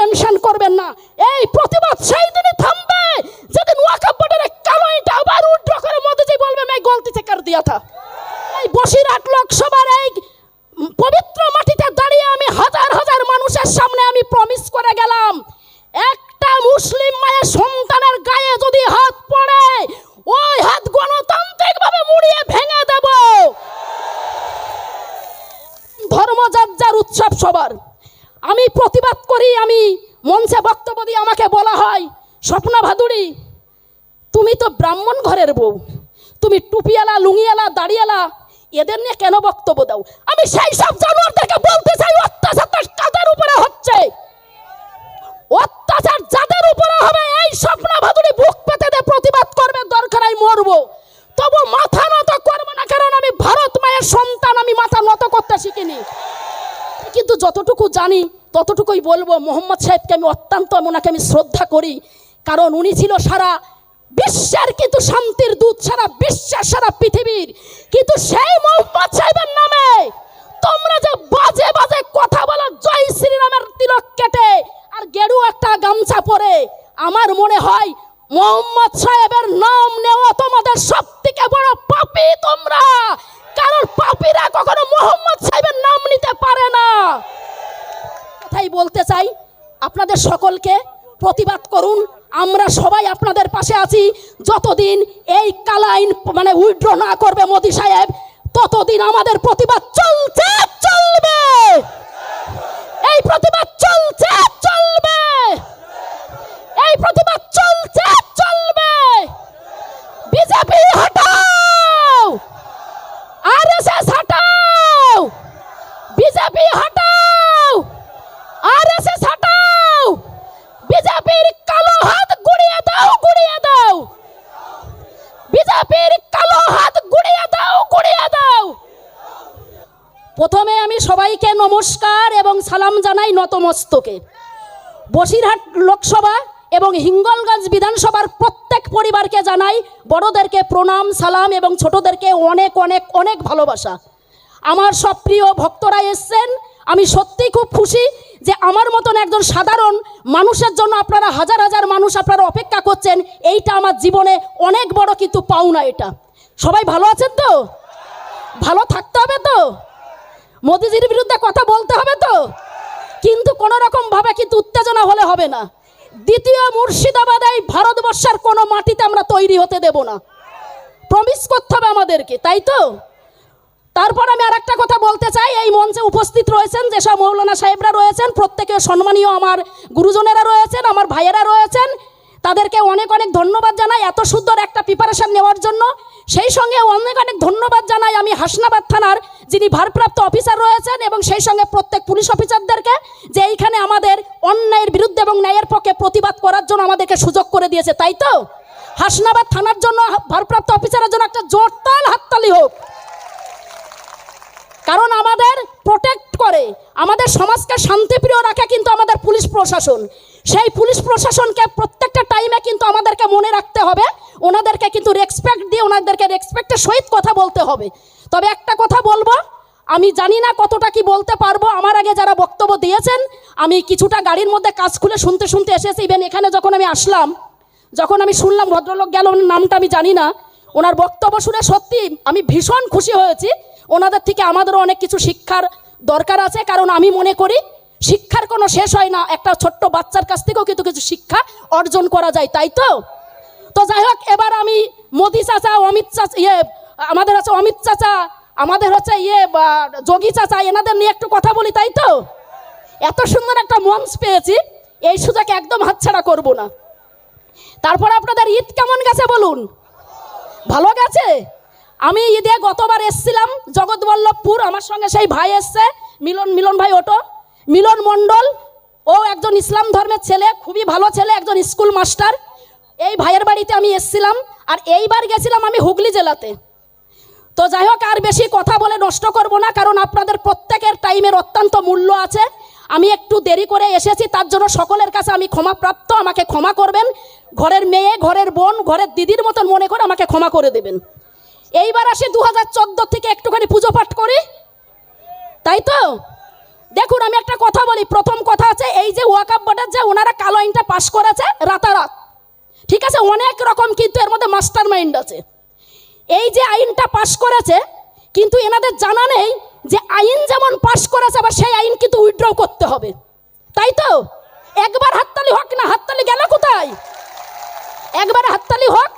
Tension করবেন না। এই প্রতিবাদ সেই দিনই থামবে। যেদিন ওয়াকাব বোর্ডের আমি সেই সব জানোয়ারদেরকে বলতে চাই অত্যাচারটা কাদের উপরে হচ্ছে। অত্যাচার যাদের উপরে হবে, এই স্বপ্না ভাদুড়ি বুক পেতে দিয়ে প্রতিবাদ করবে, দরকার আমি মরবো। তবু মাথা নত করব না, কারণ আমি ভারত মায়ের সন্তান, আমি মাথা নত করতে শিখিনি। কিন্তু যতটুকু জানি, ততটুকুই বলব, মোহাম্মদ সাহেবকে আমি অত্যন্ত, ওনাকে আমি শ্রদ্ধা করি। কারণ উনি ছিল সারা বিশ্বের, কিন্তু শান্তির দূত, সারা বিশ্বের, সারা পৃথিবীর। কিন্তু সেই মোহাম্মদ সাহেবের নামে তোমরা যে বাজে বাজে কথা বলো, জয় শ্রীরামের তিলক কেটে, আর গেরু একটা গামছা পরে, আমার মনে হয় মোহাম্মদ সাহেবের নাম নেওয়া তোমাদের সব থেকে বড় পাপি তোমরা। কারণ পাপীরা কখনো মোহাম্মদ সাহেবের নাম নিতে পারে না। কথাই বলতে চাই, আপনাদের সকলকে প্রতিবাদ করুন, আমরা সবাই আপনাদের পাশে আছি। যতদিন এই কালাইন মানে উইথড্র না করবে মোদি সাহেব ততদিন আমাদের প্রতিবাদ চলছে, চলবে। এই প্রতিবাদ চলছে, চলবে। এই প্রতিবাদ চলছে, চলবে। বিজেপি হটাও, আরএসএস হটাও, বিজেপি হটাও, আরএসএস হটাও, বিজেপির কালো হাত গুড়িয়ে দাও বিজেপির কালো হাত গুড়িয়ে দাও গুড়িয়ে দাও প্রথমে আমি সবাইকে নমস্কার এবং সালাম জানাই নতমস্তকে। বসিরহাট লোকসভা এবং হিঙ্গলগঞ্জ বিধানসভার প্রত্যেক পরিবারকে জানাই বড়দেরকে প্রণাম, সালাম এবং ছোটদেরকে অনেক অনেক অনেক ভালোবাসা। আমার সব প্রিয় ভক্তরা এসছেন, আমি সত্যিই খুব খুশি যে আমার মতন একজন সাধারণ মানুষের জন্য আপনারা হাজার হাজার মানুষ আপনারা অপেক্ষা করছেন, এইটা আমার জীবনে অনেক বড় কিন্তু পাওনা এটা। সবাই ভালো আছেন তো? ভালো থাকতে হবে তো? মোদিজির বিরুদ্ধে কথা বলতে হবে তো? কিন্তু কোনো রকম ভাবে কিন্তু উত্তেজনা হলে হবে না। দ্বিতীয় মুর্শিদাবাদ এই ভারতবর্ষের কোনো মাটিতে আমরা তৈরি হতে দেব না। প্রমিস করতে হবে আমাদেরকে, তাই তো? তারপর আমি আর একটা কথা বলতে চাই, এই মঞ্চে উপস্থিত রয়েছেন যেসব মৌলানা সাহেবরা রয়েছেন প্রত্যেকে সম্মানীয় আমার গুরুজনেরা রয়েছেন, আমার ভাইয়েরা রয়েছেন। তাদেরকে অনেক অনেক ধন্যবাদ জানাই এত সুন্দর একটা প্রিপারেশন নেওয়ার জন্য। সেই সঙ্গে অনেক অনেক ধন্যবাদ জানাই আমি হাসনাবাদ থানার যিনি ভারপ্রাপ্ত অফিসার রয়েছেন এবং সেই সঙ্গে প্রত্যেক পুলিশ অফিসারদেরকে যে এইখানে আমাদের অন্যায়ের বিরুদ্ধে এবং ন্যায়ের পক্ষে প্রতিবাদ করার জন্য আমাদেরকে সুযোগ করে দিয়েছে, তাই তো? হাসনাবাদ থানার জন্য ভারপ্রাপ্ত অফিসারের জন্য একটা জোরতাল হাততালি হোক। কারণ আমাদের প্রোটেক্ট করে। আমাদের সমাজকে শান্তিপ্রিয় রাখে কিন্তু আমাদের পুলিশ প্রশাসন। সেই পুলিশ প্রশাসনকে প্রত্যেকটা টাইমে কিন্তু আমাদেরকে মনে রাখতে হবে। ওনাদেরকে কিন্তু রেসপেক্ট দিয়ে ওনাদেরকে রেসপেক্টের সহিত কথা বলতে হবে। তবে একটা কথা বলব, আমি জানি না কতটা কি বলতে পারব। আমার আগে যারা বক্তব্য দিয়েছেন, আমি কিছুটা গাড়ির মধ্যে কাজ খুলে শুনতে শুনতে এসেছি। ইভেন এখানে যখন আমি আসলাম, যখন আমি শুনলাম ভদ্রলোক গেল, ওনার নামটা আমি জানি না। ওনার বক্তব্য শুনে সত্যি আমি ভীষণ খুশি হয়েছি। ওনাদের থেকে আমাদেরও অনেক কিছু শিক্ষার দরকার আছে, কারণ আমি মনে করি শিক্ষার কোনো শেষ হয় না। একটা ছোট্ট বাচ্চার কাছ থেকেও কিন্তু কিছু শিক্ষা অর্জন করা যায়, তাই তো? তো যাই হোক, এবার আমি মোদি চাচা, অমিত চাচা ইয়ে আমাদের আছে অমিত চাচা, আমাদের হচ্ছে ইয়ে যোগী চাচা, এনাদের নিয়ে একটু কথা বলি, তাই তো? এত সুন্দর একটা মঞ্চ পেয়েছি, এই সুযোগ একদম হাতছাড়া করব না। তারপরে আপনাদের ঈদ কেমন গেছে বলুন? ভালো গেছে? আমি ঈদে গতবার এসছিলাম জগৎবল্লভপুর, আমার সঙ্গে সেই ভাই এসছে, মিলন মিলন ভাই ওটো। মিলন মণ্ডল, ও একজন ইসলাম ধর্মের ছেলে, খুবই ভালো ছেলে, একজন স্কুল মাস্টার। এই ভাইয়ের বাড়িতে আমি এসছিলাম, আর এইবার গেছিলাম আমি হুগলি জেলাতে। তো যাই হোক, আর বেশি কথা বলে নষ্ট করব না, কারণ আপনাদের প্রত্যেকের টাইমের অত্যন্ত মূল্য আছে। আমি একটু দেরি করে এসেছি, তার জন্য সকলের কাছে আমি ক্ষমাপ্রাপ্ত, আমাকে ক্ষমা করবেন। ঘরের মেয়ে, ঘরের বোন, ঘরের দিদির মতন মনে করে আমাকে ক্ষমা করে দেবেন। এইবার আসি দু হাজার থেকে একটুখানি পুজো পাঠ করি। তাই তো? দেখুন, আমি একটা কথা বলি, প্রথম কথা আছে, এই যে ওয়াকাপ বোর্ডের যে ওনারা কালো আইনটা পাশ করেছে রাতারাত, ঠিক আছে? অনেক রকম কিন্তু এর মধ্যে মাস্টার মাইন্ড আছে। এই যে আইনটা পাশ করেছে, কিন্তু এনাদের জানা নেই যে আইন যেমন পাশ করেছে, আবার সেই আইন কিন্তু উইথড্র করতে হবে। তাই তো? একবার হাততালি হোক না, হাততালি গেল কোথায়? একবার হাততালি হোক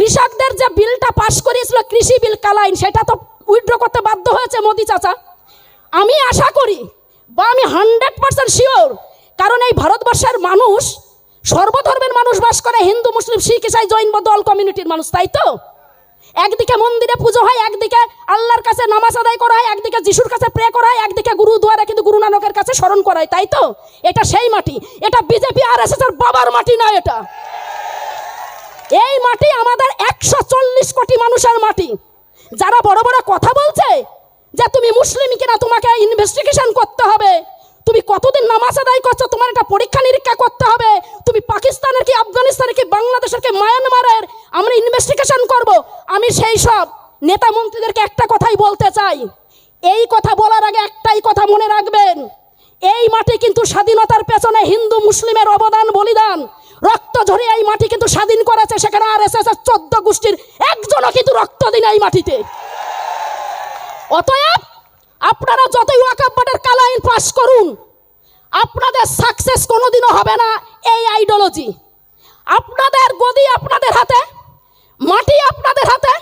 কৃষকদের যে বিলটা পাশ করিয়েছিল কৃষি বিল কালাইন, সেটা তো উইথড্র করতে বাধ্য হয়েছে মোদি চাচা। আমি আশা করি বা আমি হান্ড্রেড পার্সেন্ট শিওর, কারণ এই ভারতবর্ষের মানুষ সর্বধর্মের মানুষ বাস করে, হিন্দু, মুসলিম, শিখ, ইসাই, জৈন, বৌদ্ধ অল কমিউনিটির মানুষ, তাই তো? একদিকে মন্দিরে পুজো হয়, একদিকে আল্লাহর কাছে নামাজ আদায় করা হয়, একদিকে যিশুর কাছে প্রে করা হয়, একদিকে গুরুদুয়ারে কিন্তু গুরু নানকের কাছে স্মরণ করা হয়, তাই তো? এটা সেই মাটি, এটা বিজেপি আর এস বাবার মাটি নয় এটা। এই মাটি আমাদের একশো চল্লিশ কোটি মানুষের মাটি। যারা বড় বড় কথা বলছে যে তুমি মুসলিম কিনা, তোমাকে ইনভেস্টিগেশন করতে হবে। তুমি কতদিন নামাজ আদায় করছ, তোমার একটা পরীক্ষা নিরীক্ষা করতে হবে। তুমি পাকিস্তানের কি, আফগানিস্তানের কি, বাংলাদেশের কি, মায়ানমারের? আমরা ইনভেস্টিগেশন করব। আমি সেই সব নেতা মন্ত্রীদেরকে একটা কথাই বলতে চাই। এই কথা বলার আগে একটাই কথা মনে রাখবেন। এই মাটি কিন্তু স্বাধীনতার পেছনে হিন্দু মুসলিমের অবদান, বলিদান। রক্ত ঝরে এই মাটি কিন্তু স্বাধীন করেছে, সেখানে আর এস এস চোদ্দ গোষ্ঠীর একজনও কিন্তু রক্ত দিন এই মাটিতে। অতএব আপনারা যতই ওয়াকাব্বাটের কালা আইন পাস করুন, আপনাদের সাকসেস কোনোদিনও হবে না এই আইডিওলজি আপনাদের গদি আপনাদের হাতে, মাটি আপনাদের হাতে,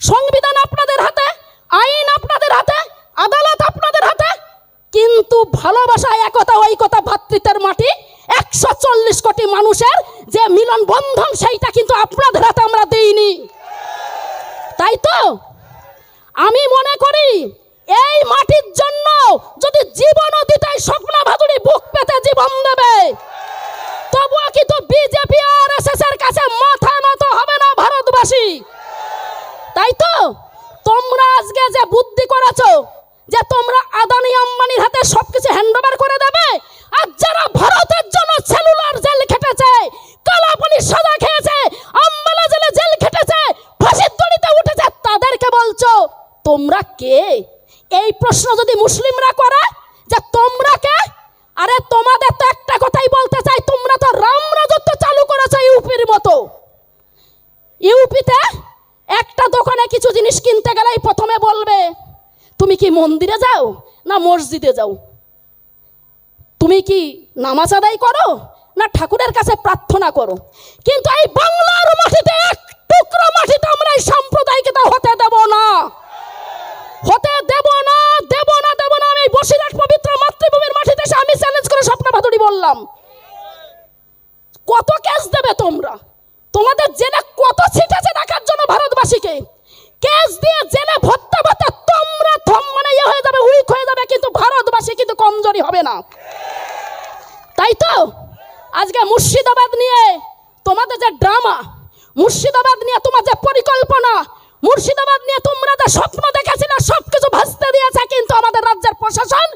সংবিধান আপনাদের হাতে, আইন আপনাদের হাতে, আদালত আপনাদের হাতে, কিন্তু ভালোবাসা, একতা ঐকতা ভাতৃত্বের মাটি একশো চল্লিশ কোটি মানুষের যে মিলন বন্ধন, সেইটা কিন্তু আপনাদের হাতে আমরা দিইনি। তাই তো? আমি মনে করি, এই মাটির জন্য যদি জীবনও দিতে স্বপ্ন ভাদুড়ি বুক পেতে জীবন দেবে তবুও কিন্তু বিজেপি আর এস এর কাছে মাথা নত হবে না ভারতবাসী তাই তো তোমরা আজকে যে বুদ্ধি করেছ যে তোমরা আদানি আম্বানির হাতে সবকিছু হ্যান্ডওভার করে দেবে আর যারা ভারতের জন্য সেলুলার জেল খেটেছে কালাপুলি সাদা খেয়েছে আম্বালা জেলে জেল খেটেছে ফাঁসির দড়িতে উঠেছে তাদেরকে বলছো তোমরা কে এই প্রশ্ন যদি মুসলিমরা করে যে তোমরা কে আরে তোমাদের তো একটা কথাই বলতে চাই তোমরা তো রাম রাজত্ব চালু করেছ ইউপির মতো ইউপিতে একটা দোকানে কিছু জিনিস কিনতে গেলেই প্রথমে বলবে তুমি কি মন্দিরে যাও না মসজিদে যাও? তুমি কি নামাজ আদায় করো না ঠাকুরের কাছে প্রার্থনা করো? কিন্তু এই বাংলার মাটিতে এক টুকরো মাটিতে আমরা এই সাম্প্রদায়িকতা হতে দেব না। হতে দেব না দেব না দেব না। আমি বসিরহাট পবিত্র মাতৃভূমির মাটিতে এসে আমি চ্যালেঞ্জ করে স্বপ্ন ভাদুড়ি বললাম। কত কেস দেবে তোমরা? তোমাদের জেলে কত সিট আছে দেখার জন্য ভারতবাসীকে? কেস দিয়ে জেলে ভর্তা ভর্তা তোমরা থম মানে ইয়ে হয়ে যাবে, উইক হয়ে যাবে, কিন্তু ভারতবাসী কিন্তু কমজোরি হবে না। তাই তো? আজকে মুর্শিদাবাদ নিয়ে তোমাদের যে ড্রামা, মুর্শিদাবাদ নিয়ে তোমার যে পরিকল্পনা, মুর্শিদাবাদ নিয়ে তোমরা যে স্বপ্ন দেখেছিলে সব কিছু ভাসতে দিয়েছে কিন্তু আমাদের রাজ্যের প্রশাসন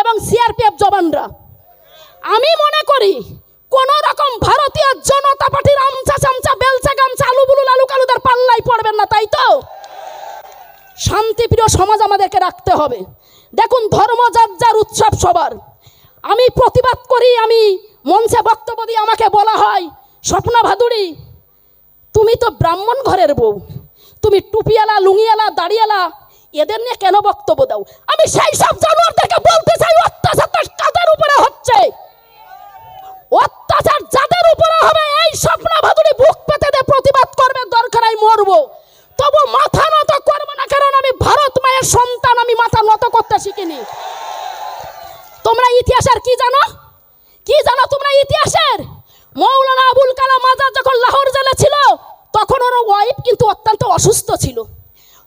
এবং সিআরপিএফ জবানরা আমি মনে করি, কোন রকম ভারতীয় জনতা পার্টির আমচা চামচা বেলচা গামচা আলু বুলু লালু কালুদের পাল্লাই পড়বেন না, তাই তো? শান্তিপ্রিয় সমাজ আমাদেরকে রাখতে হবে। দেখুন, ধর্ম যার যার উৎসব সবার। আমি প্রতিবাদ করি, আমি মঞ্চে বক্তব্য দিয়ে আমাকে বলা হয়, স্বপ্না ভাদুড়ি, তুমি তো ব্রাহ্মণ ঘরের বউ। তুমি টুপিয়ালা লুঙ্গিয়ালা দাড়িয়ালা এদের নিয়ে কেন বক্তব্য দাও? আমি সেই সব জানোয়ারদেরকে বলতে চাই, অত্যাচার কাদের উপরে হচ্ছে? অত্যাচার যাদের উপরে হবে, এই স্বপ্ন ভাদুড়ি বুক পেতে প্রতিবাদ করবে, দরকার আমি মরবো। তবু মাথা নত করব না, কারণ আমি ভারত মায়ের সন্তান, আমি মাথা নত করতে শিখিনি। তোমরা ইতিহাসের কি জানো? কি জানো তোমরা ইতিহাসের? মৌলানা আবুল কালাম আজাদ যখন লাহোর জেলে ছিল, তখন ওর ওয়াইফ কিন্তু অত্যন্ত অসুস্থ ছিল।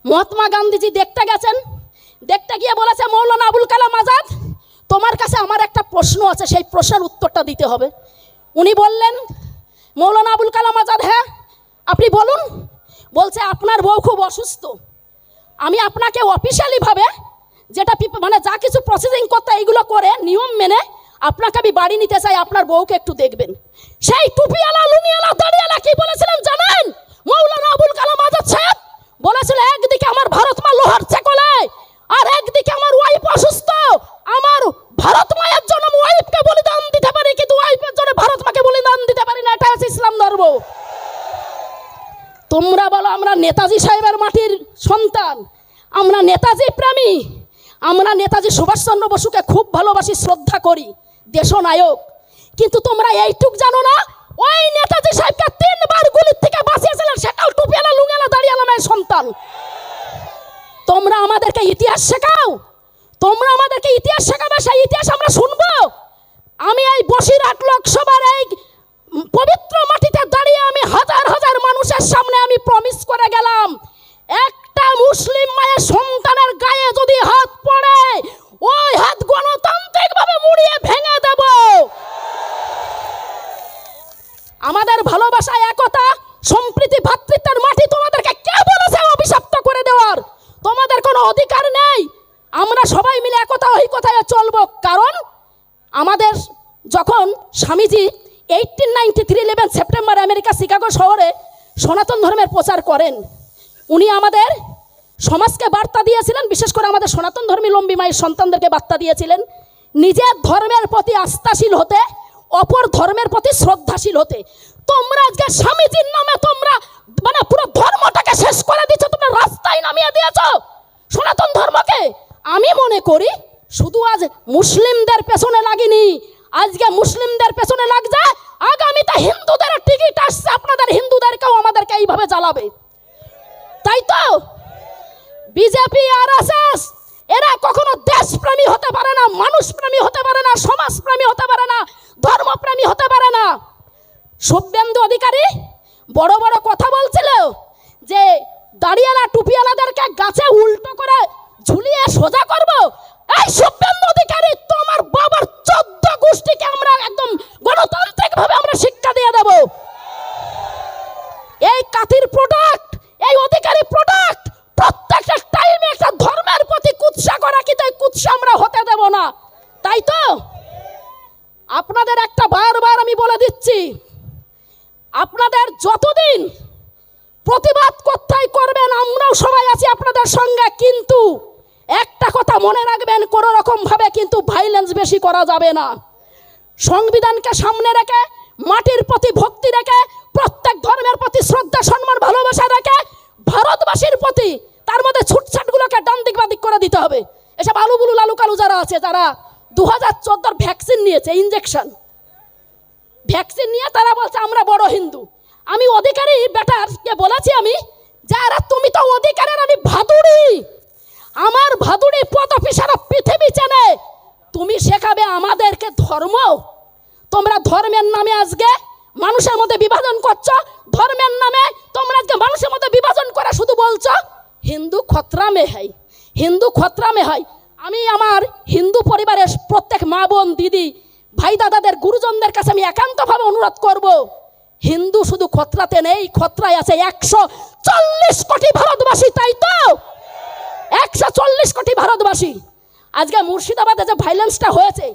মহাত্মা গান্ধীজি দেখতে গেছেন। দেখতে গিয়ে বলেছে, মৌলানা আবুল কালাম আজাদ, তোমার কাছে আমার একটা প্রশ্ন আছে, সেই প্রশ্নের উত্তরটা দিতে হবে। উনি বললেন, মৌলানা আবুল কালাম আজাদ হ্যাঁ আপনি বলুন। বলছে, আপনার বউ খুব অসুস্থ। আমি আপনাকে অফিসিয়ালিভাবে যেটা মানে যা কিছু প্রসেসিং করতে এইগুলো করে, নিয়ম মেনে আপনাকে আমি বাড়ি নিতে চাই, আপনার বউকে একটু দেখবেন। সেই টুপিওয়ালা, লুঙ্গিওয়ালা, দাড়িওয়ালা কি বলেছিলেন জানেন? মৌলানা আবুল কালাম আজাদ সাহেব বলেছিল একদিকে আমার ভারত মা লোহার চেকলে, আর একদিকে আমার ওয়াইফ অসুস্থ। আমার ভারত মায়ের জন্য ওয়াইফকে বলিদান দিতে পারি, কিন্তু ওয়াইফের জন্য ভারত করব তোমরা বলো, আমরা নেতাজি সাহেবের মাটির সন্তান। আমরা নেতাজি প্রেমী। আমরা নেতাজি সুভাষচন্দ্র বসুকে খুব ভালোবাসি, শ্রদ্ধা করি, দেশনায়ক। কিন্তু তোমরা এইটুক জানো না, ওই নেতাজি সাহেবকে তিনবার গুলির থেকে বাঁচিয়েছিলেন, সেটাও টুপিয়ালা লুঙ্গেলা দাঁড়িয়ালা মেয়ের সন্তান। তোমরা আমাদেরকে ইতিহাস শেখাও। তোমরা আমাদেরকে ইতিহাস শেখাবে, সেই ইতিহাস আমরা শুনব। আমি এই বসিরহাট লোকসভার এই পবিত্র মাটিতে দাঁড়িয়ে আমি হাজার হাজার মানুষের সামনে আমি প্রমিস করে গেলাম, একটা মুসলিম মায়ের সন্তানের গায়ে যদি হাত পড়ে, ওই হাত গণতান্ত্রিকভাবে মুড়িয়ে ভেঙে দেব। আমাদের ভালোবাসা একতা, সম্প্রীতি ভ্রাতৃত্বের মাটি তোমাদেরকে কে বলেছে অভিশপ্ত করে দেওয়ার? তোমাদের কোনো অধিকার নেই। আমরা সবাই মিলে একতা ওই কথায় চলবো। কারণ আমাদের যখন Swamiji eighteen ninety three eleven September America Chicago শহরে সনাতন ধর্মের প্রচার করেন। উনি আমাদের সমাজকে বার্তা দিয়েছিলেন, বিশেষ করে আমাদের সনাতন ধর্মী লম্বী মায়ের সন্তানদেরকে বার্তা দিয়েছিলেন। নিজের ধর্মের প্রতি আস্থাশীল হতে, অপর ধর্মের প্রতি শ্রদ্ধাশীল হতে। তোমরা আজকে স্বামীজির নামে তোমরা মানে পুরো ধর্মটাকে শেষ করে দিচ্ছ, তোমরা রাস্তায় নামিয়ে দিয়েছ সনাতন ধর্মকে। আমি মনে করি শুধু আজ মুসলিমদের পেছনে লাগিনি আজকে মুসলিমদের পেছনে লাগছে, আগামীতে হিন্দুদের টিকিট আসছে, আপনাদের হিন্দুদেরকেও আমাদেরকে এইভাবে জ্বালাবে। তাই তো? বিজেপি আর এরা কখনো দেশপ্রেমী হতে পারে না, মানুষপ্রেমী হতে পারে না, সমাজপ্রেমী হতে পারে না, ধর্মপ্রেমী হতে পারে না। শুভেন্দু অধিকারী বড় বড় কথা বলছিল যে, দাঁড়িয়ালা টুপিয়ালাদেরকে গাছে উল্টো করে ঝুলিয়ে সোজা করব এই শুভেন্দু অধিকারী, তোমার বাবার চোদ্দ গোষ্ঠীকে আমরা একদম গণতান্ত্রিক ভাবে আমরা শিক্ষা দিয়ে দেব। এই কাতির প্রোডাক্ট এই অধিকারী প্রোডাক্ট প্রত্যেকটা টাইমে একটা ধর্মের প্রতি কুৎসা করা কিন্তু এই কুৎসা আমরা হতে দেব না। তাই তো? আপনাদের একটা বারবার আমি বলে দিচ্ছি, আপনাদের যতদিন প্রতিবাদ করতেই করবেন, আমরাও সবাই আছি আপনাদের সঙ্গে, কিন্তু একটা কথা মনে রাখবেন, কোনো রকম ভাবে কিন্তু ভাইলেন্স বেশি করা যাবে না। সংবিধানকে সামনে রেখে, মাটির প্রতি ভক্তি রেখে, প্রত্যেক ধর্মের প্রতি শ্রদ্ধা, সম্মান, ভালোবাসা রেখে, ভারতবাসীর প্রতি তার মধ্যে ছুটছাটগুলোকে ডান দিক বাদিক করে দিতে হবে। এসব আলুবুলু লালু কালু যারা আছে, যারা দু হাজার চোদ্দোর ভ্যাকসিন নিয়েছে ইঞ্জেকশন ভ্যাকসিন নিয়ে তারা বলছে, আমরা বড় হিন্দু। আমি অধিকারী, বেটারকে বলেছি আমি যে আরে তুমি তো অধিকারের আমি ভাদুড়ি আমার ভাদুড়ি পদ সারা পৃথিবী চেনে। তুমি শেখাবে আমাদেরকে ধর্ম। তোমরা ধর্মের নামে আজকে মানুষের মধ্যে বিভাজন করছ। ধর্মের নামে তোমরা আজকে মানুষের মধ্যে বিভাজন করে শুধু বলছো, হিন্দু খতরা মে হয় হিন্দু খতরা মে হয় আমি আমার হিন্দু পরিবারের প্রত্যেক মা বোন, দিদি, ভাই দাদাদের, গুরুজনদের কাছে আমি একান্তভাবে অনুরোধ করব, হিন্দু শুধু খতরাতে নেই, খতরায় আছে একশো চল্লিশ কোটি ভারতবাসী, তাই তো? একশো চল্লিশ কোটি ভারতবাসী। আজকে মুর্শিদাবাদে যে ভাইলেন্সটা হয়েছে,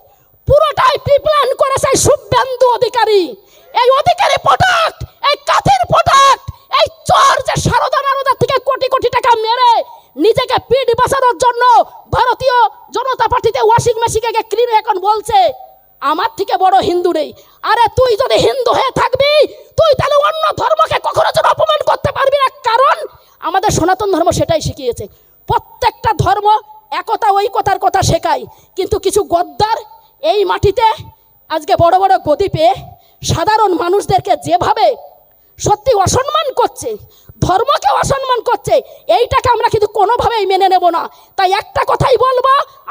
পুরোটাই প্রিপ্ল্যান করেছে শুভেন্দু অধিকারী। এই অধিকারী প্রোডাক্ট এই কাথের প্রোডাক্ট এই চর যে সারদা নারদার থেকে কোটি কোটি টাকা মেরে নিজেকে পিঠ বাঁচানোর জন্য ভারতীয় জনতা পার্টিতে ওয়াশিং মেশিনকে ক্লিন এখন বলছে, আমার থেকে বড় হিন্দু নেই। আরে তুই যদি হিন্দু হয়ে থাকবি, তুই তাহলে অন্য ধর্মকে কখনো যেন অপমান করতে পারবি না। কারণ আমাদের সনাতন ধর্ম সেটাই শিখিয়েছে। প্রত্যেকটা ধর্ম একতা ঐকতার কথা শেখায়। কিন্তু কিছু গদ্দার এই মাটিতে আজকে বড় বড় গদি পেয়ে সাধারণ মানুষদেরকে যেভাবে সত্যি অসম্মান করছে, ধর্মকে অসম্মান করছে, এইটাকে আমরা কিন্তু কোনোভাবেই মেনে নেব না। তাই একটা কথাই বলব,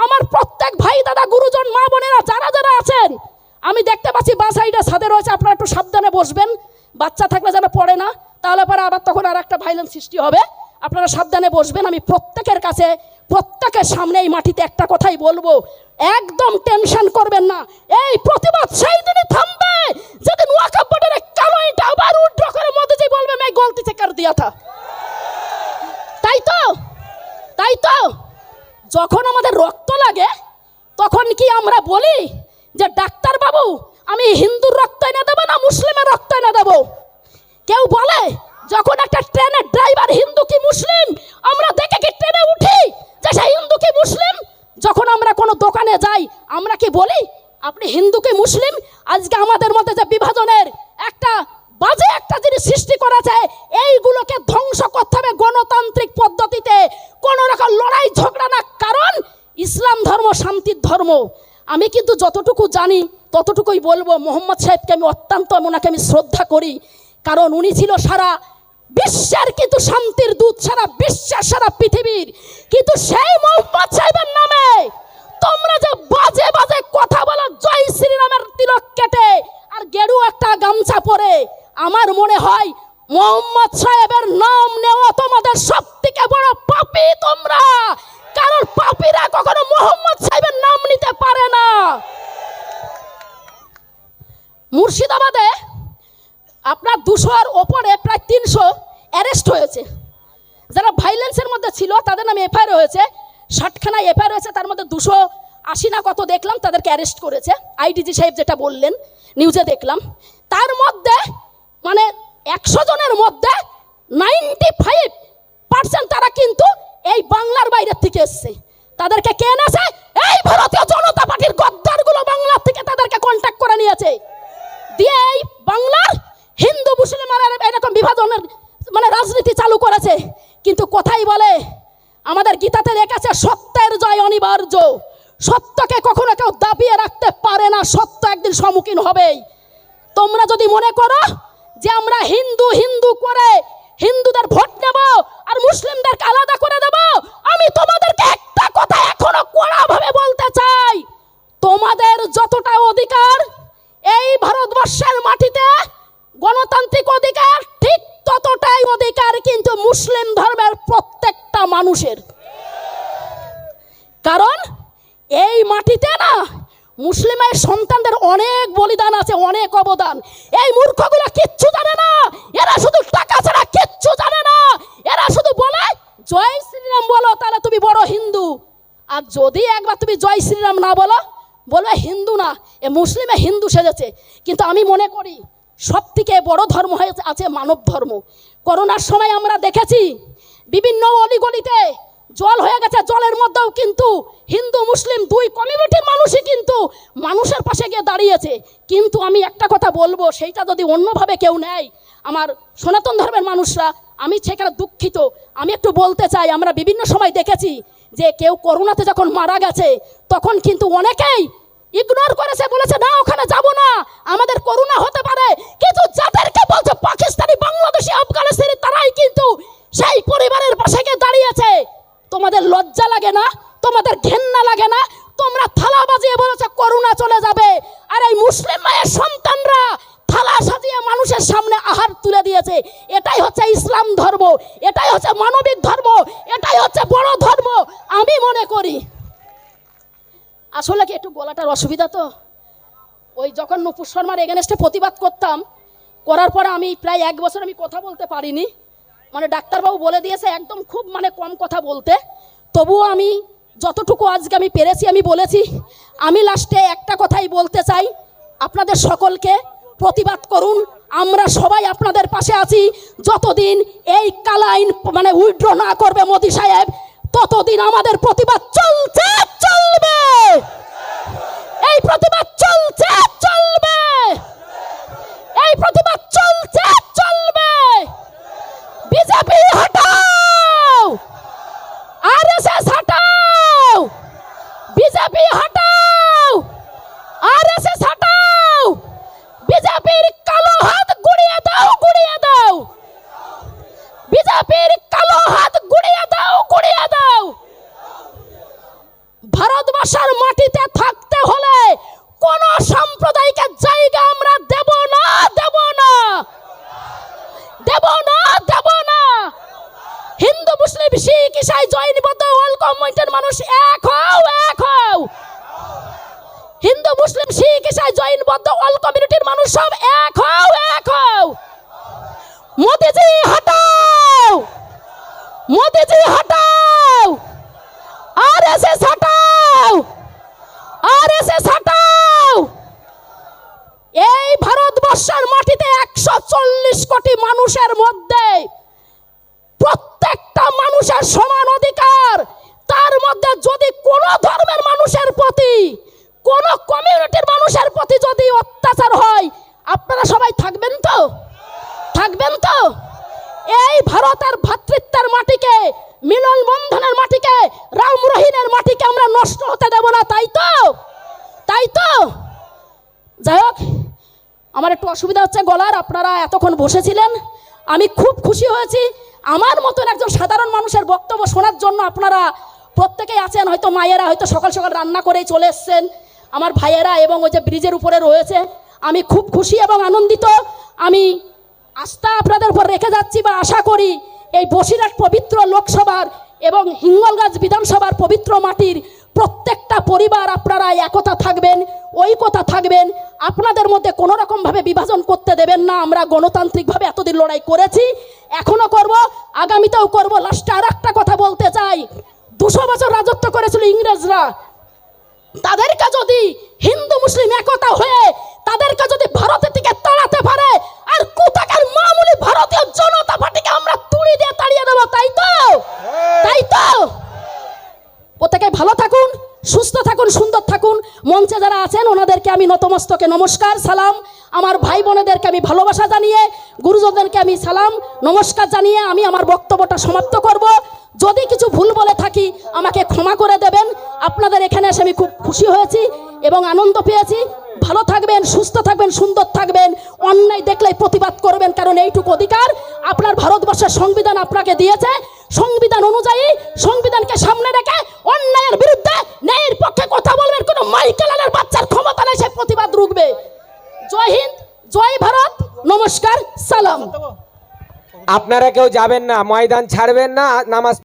আমার প্রত্যেক ভাই, দাদা, গুরুজন, মা, বোনেরা যারা যারা আছেন, আমি দেখতে পাচ্ছি বা সাইডে ছাদে রয়েছে, আপনারা একটু সাবধানে বসবেন। বাচ্চা থাকলে যেন পড়ে না, তাহলে পরে আবার তখন আর একটা ভাইলেন্স সৃষ্টি হবে। আপনারা সাবধানে বসবেন, আমি প্রত্যেকের কাছে, প্রত্যেকের সামনে এই মাটিতে একটা কথাই বলব। একদম টেনশন করবেন না। এই প্রতিবাদ সেই দিনই থামবে। যেদিন ওয়াকাব বোর্ডের কালো এটা আবার উড্র করে, মোদিজি বলবে আমি গলতি চেকার দিয়া থা। তাই তো? তাই তো? যখন আমাদের রক্ত লাগে, তখন কি আমরা বলি যে, ডাক্তার বাবু, আমি হিন্দুর রক্ত এনে দেবো না, মুসলিমের রক্ত এনে দেবো? কেউ বলে যখন একটা ট্রেনের ড্রাইভার হিন্দু কি মুসলিম, আমরা দেখে কি ট্রেনে উঠি যে সে হিন্দু কি মুসলিম? যখন আমরা কোনো দোকানে যাই, আমরা কি বলি, আপনি হিন্দু কি মুসলিম? আজকে আমাদের মধ্যে যে বিভাজনের একটা বাজে একটা জিনিস সৃষ্টি করেছে, এইগুলোকে ধ্বংস করতে হবে গণতান্ত্রিক পদ্ধতিতে। কোনো রকম লড়াই, ঝগড়া না, কারণ ইসলাম ধর্ম, শান্তির ধর্ম। আমি কিন্তু যতটুকু জানি, ততটুকুই বলব, মোহাম্মদ সাহেবকে আমি অত্যন্ত, ওনাকে আমি শ্রদ্ধা করি। কারণ উনি ছিল সারা বিশ্বের কিন্তু শান্তির দূত সারা বিশ্বের, সারা পৃথিবীর। কিন্তু সেই মোহাম্মদ সাহেবের নামে তোমরা যে বাজে বাজে কথা বলো, জয় শ্রীরামের তিলক কেটে আর গেরু একটা গামছা পরে, আমার মনে হয় মোহাম্মদ সাহেবের নাম নেওয়া তোমাদের সব থেকে বড় পাপি তোমরা। কারণ পাপীরা কখনো মোহাম্মদ সাহেবের নাম নিতে পারে না। মুর্শিদাবাদে আপনার দুশোর ওপরে প্রায় তিনশো অ্যারেস্ট হয়েছে। যারা ভাইলেন্সের মধ্যে ছিল, তাদের নামে এফআইআর হয়েছে। ষাটখানা এফআইআর হয়েছে, তার মধ্যে দুশো আশি না কত দেখলাম, তাদেরকে অ্যারেস্ট করেছে। আইডিজি সাহেব যেটা বললেন নিউজে দেখলাম। তার মধ্যে মানে একশো জনের মধ্যে নাইনটি ফাইভ পার্সেন্ট তারা কিন্তু এই বাংলার বাইরের থেকে এসছে। তাদেরকে কে এনেছে? এই ভারতীয় জনতা পার্টির গদ্দারগুলো বাংলার থেকে তাদেরকে কন্ট্যাক্ট করে নিয়েছে। দিয়ে এই বাংলার হিন্দু মুসলিমের এরকম বিভাজনের রাজনীতি চালু করেছে, কিন্তু কোথায় বলে, আমাদের গীতাতে লেখা সত্যের জয় অনিবার্য। সত্যকে কখনো কেউ দাবিয়ে রাখতে পারে না, সত্য একদিন সম্মুখীন হবেই। তোমরা যদি মনে করো যে আমরা হিন্দু হিন্দু করে হিন্দুদের ভোট নেব আর মুসলিমদেরকে আলাদা করে দেব, আমি তোমাদেরকে একটা কথা এখনও কড়াভাবে বলতে চাই। তোমাদের যতটা অধিকার এই ভারতবর্ষের মাটিতে গণতান্ত্রিক অধিকার ঠিক ততটাই অধিকার কিন্তু মুসলিম ধর্মের প্রত্যেকটা মানুষের। কারণ এই মাটিতে না মুসলিমের সন্তানদের অনেক বলিদান আছে, অনেক অবদান। এই মূর্খগুলো কিচ্ছু জানে না। এরা শুধু টাকা ছাড়া কিচ্ছু জানে না। এরা শুধু বলে, জয় শ্রীরাম বলো, তাহলে তুমি বড় হিন্দু। আর যদি একবার তুমি জয় শ্রীরাম না বলো, বলবে হিন্দু না। এ মুসলিমে হিন্দু সেজেছে। কিন্তু আমি মনে করি সব থেকে বড় ধর্ম হয়ে আছে মানব ধর্ম। করোনার সময় আমরা দেখেছি, বিভিন্ন অলিগলিতে জল হয়ে গেছে, জলের মধ্যেও কিন্তু হিন্দু, মুসলিম দুই কমিউনিটির মানুষই কিন্তু মানুষের পাশে গিয়ে দাঁড়িয়েছে। কিন্তু আমি একটা কথা বলব, সেইটা যদি অন্যভাবে কেউ নেয়, আমার সনাতন ধর্মের মানুষরা, আমি সেখানে দুঃখিত। আমি একটু বলতে চাই, আমরা বিভিন্ন সময় দেখেছি যে কেউ করোনাতে যখন মারা গেছে, তখন কিন্তু অনেকেই ইগনোর করেছে, বলেছে, না, ওখানে যাব না, আমাদের করোনা হতে পারে অসুবিধা তো? ওই যখন নুপুর শর্মার এগেনস্টে প্রতিবাদ করতাম, করার পরে আমি প্রায় এক বছর আমি কথা বলতে পারিনি। মানে ডাক্তারবাবু বলে দিয়েছে, একদম খুব মানে কম কথা বলতে। তবুও আমি যতটুকু আজকে আমি পেরেছি, আমি বলেছি। আমি লাস্টে একটা কথাই বলতে চাই, আপনাদের সকলকে প্রতিবাদ করুন। আমরা সবাই আপনাদের পাশে আছি। যতদিন এই কালা আইন মানে উইথড্র না করবে মোদি সাহেব, ততদিন আমাদের প্রতিবাদ চলছে, চলবে! এই প্রতিবাদ চলছে, চলবে। এই প্রতিবাদ চলছে, চলবে। বিজেপি, হটাও। আরএসএস হটাও। বিজেপি, হটাও। আরএসএস হটাও। বিজেপির কালো হাত গুড়িয়ে দাও গুড়িয়ে দাও। বিজেপির কালো হাত গুড়িয়ে দাও গুড়িয়ে দাও। ভারতবর্ষের মাটিতে হলে কোন সাম্প্রদায়িকের জায়গা আমরা দেব না দেব না। দেব না দেব না। হিন্দু, মুসলিম, শিখ, ইসাই, জৈন, বৌদ্ধ, অল কমিউনিটির মানুষ এক হও এক হও। হিন্দু, মুসলিম, শিখ, ইসাই, জৈন, বৌদ্ধ, অল কমিউনিটির মানুষ সব এক হও এক হও। মোদিজি, হটাও। মোদিজি, হটাও। আরএসএস হটাও। আরএসএস হটাও! এই ভারতবর্ষের মাটিতে একশো চল্লিশ কোটি মানুষের মধ্যে প্রত্যেকটা মানুষের সমান অধিকার। তার মধ্যে যদি কোনো ধর্মের মানুষের প্রতি, কোনো কমিউনিটির মানুষের প্রতি যদি অত্যাচার হয়, আপনারা সবাই থাকবেন তো? থাকবেন তো? এই ভারতের ভ্রাতৃত্বের মাটিকে মিলন বন্ধনের মাটিকে, রাম রহিনের মাটিকে আমরা নষ্ট হতে দেব না, তাই তো? তাই তো? যাই হোক, আমার একটু অসুবিধা হচ্ছে গলার, আপনারা এতক্ষণ বসেছিলেন। আমি খুব খুশি হয়েছি। আমার মতন একজন সাধারণ মানুষের বক্তব্য শোনার জন্য আপনারা প্রত্যেকেই আছেন, হয়তো মায়েরা হয়তো সকাল সকাল রান্না করেই চলে এসছেন। আমার ভাইয়েরা এবং ওই যে ব্রিজের উপরে রয়েছে, আমি খুব খুশি এবং আনন্দিত। আমি আস্থা আপনাদের উপর রেখে যাচ্ছি বা আশা করি এই বসিরহাট পবিত্র লোকসভার এবং হিঙ্গলগাছ বিধানসভার পবিত্র মাটির প্রত্যেকটা পরিবার আপনারা একতা থাকবেন ঐকতা থাকবেন। আপনাদের মধ্যে কোনো রকমভাবে বিভাজন করতে দেবেন না। আমরা গণতান্ত্রিকভাবে এতদিন লড়াই করেছি এখনও করব, আগামীতেও করব। লাস্টে আর একটা কথা বলতে চাই। দুশো বছর রাজত্ব করেছিল ইংরেজরা। তাদেরকে যদি হিন্দু, মুসলিম একতা হয়ে তাদেরকে যদি ভারতের থেকে তাড়াতে পারে, আর কোথাকার মামুলি ভারতীয় জনতা পার্টিকে আমরা তুড়ি দিয়ে তাড়িয়ে দেবো, তাই তো? তাই তো? প্রত্যেকে ভালো থাকুন, সুস্থ থাকুন, সুন্দর থাকুন। মঞ্চে যারা আছেন, ওনাদেরকে আমি নতমস্তকে নমস্কার, সালাম। আমার ভাই বোনেদেরকে আমি ভালোবাসা জানিয়ে, গুরুজনদেরকে আমি সালাম, নমস্কার জানিয়ে আমি আমার বক্তব্যটা সমাপ্ত করব। যদি কিছু ভুল বলে থাকি, আমাকে ক্ষমা করে দেবেন। আপনাদের এখানে এসে আমি খুব খুশি হয়েছি এবং আনন্দ পেয়েছি। ভালো থাকবেন, সুস্থ থাকবেন, সুন্দর থাকবেন। অন্যায় দেখলেই প্রতিবাদ করবেন, কারণ এইটুকু অধিকার আপনার ভারতবর্ষের সংবিধান আপনাকে দিয়েছে। সংবিধান অনুযায়ী সংবিধানকে সামনে রেখে অন্যায়ের বিরুদ্ধে ন্যায়ের পক্ষে কথা বলবেন। কোনো মাইকেলালের বাচ্চার ক্ষমতা নেই, সে প্রতিবাদ রুখবে। জয় হিন্দ, জয় ভারত, নমস্কার, সালাম। আপনারা কেউ যাবেন না, ময়দান ছাড়বেন না, নামাজ